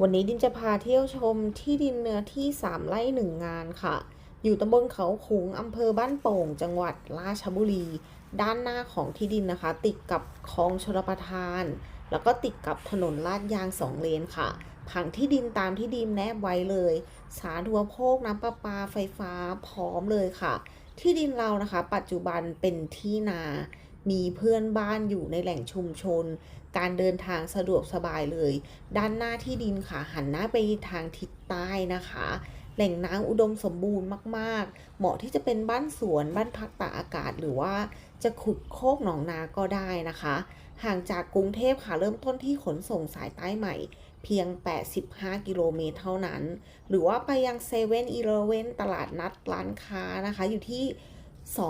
วันนี้ดินจะพาเที่ยวชมที่ดินเนื้อที่ 3 ไร่หนึ่งงานค่ะ อยู่ตำบลเขาขุงอำเภอบ้านโป่ง จังหวัดราชบุรี ด้านหน้าของที่ดินนะคะ ติดกับคลองชลประทาน แล้วก็ติดกับถนนลาดยางสองเลนค่ะ ผังที่ดินตามที่ดินแนบไว้เลย สาธารณโภคน้ำประปาไฟฟ้าพร้อมเลยค่ะ ที่ดินเรานะคะ ปัจจุบันเป็นที่นา มีเพื่อนบ้านอยู่ในแหล่งชุมชน การเดินทางสะดวกสบายเลย ด้านหน้าที่ดินค่ะ หันหน้าไปทางทิศใต้นะคะ แหล่งน้ำอุดมสมบูรณ์มาก ๆ เหมาะที่จะเป็นบ้านสวนบ้านพักตากอากาศหรือว่าจะขุดโคกหนองนาก็ได้นะคะ ห่างจากกรุงเทพค่ะเริ่มต้นที่ขนส่งสายใต้ใหม่ เพียง 85 กิโลเมตรเท่านั้น หรือว่าไปยังเซเว่นอีเลเวนตลาดนัดร้านค้านะคะ อยู่ที่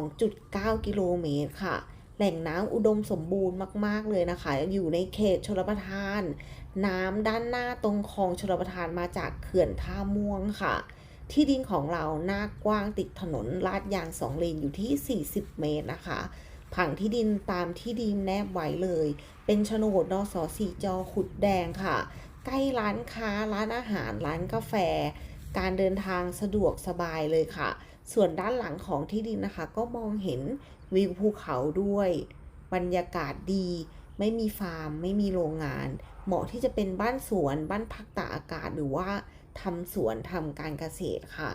2.9 กิโลเมตรค่ะ แหล่งน้ำอุดมสมบูรณ์มาก ๆ เลยนะคะ อยู่ในเขตชลประทาน น้ำด้านหน้าตรงคลองชลประทานมาจากเขื่อนท่าม่วงค่ะ ที่ดินของเราหน้ากว้างติดถนนลาดยางสองเลนอยู่ที่ 40 เมตรนะคะ ผังที่ดินตามที่ดินแนบไว้เลย เป็นโฉนดนสสีจอขุดแดงค่ะ ใกล้ร้านค้าร้านอาหารร้านกาแฟ การเดินทางสะดวกสบายเลยค่ะ ส่วนด้านหลังของที่ดินนะคะ ก็มองเห็นวิวภูเขาด้วย บรรยากาศดี ไม่มีฟาร์ม ไม่มีโรงงาน เหมาะที่จะเป็นบ้านสวน บ้านพักตากอากาศหรือว่าทำสวนทำการเกษตรค่ะ